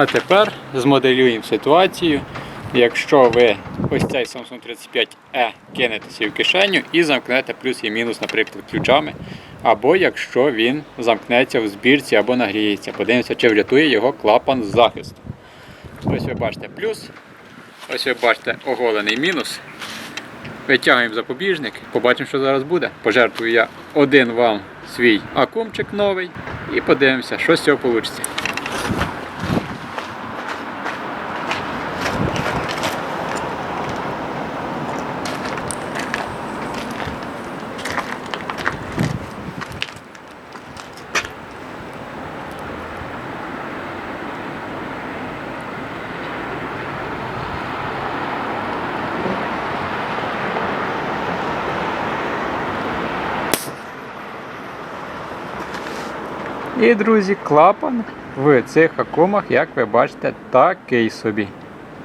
А тепер змоделюємо ситуацію, якщо ви ось цей Samsung 35E кинете в кишеню і замкнете плюс і мінус, наприклад, ключами. Або якщо він замкнеться в збірці або нагріється. Подивимося, чи врятує його клапан з захисту. Ось ви бачите плюс, ось ви бачите оголений мінус. Витягуємо запобіжник, побачимо, що зараз буде. Пожертвую я один вам свій акумчик новий і подивимося, що з цього вийде. І, друзі, клапан в цих акумах, як ви бачите, такий собі.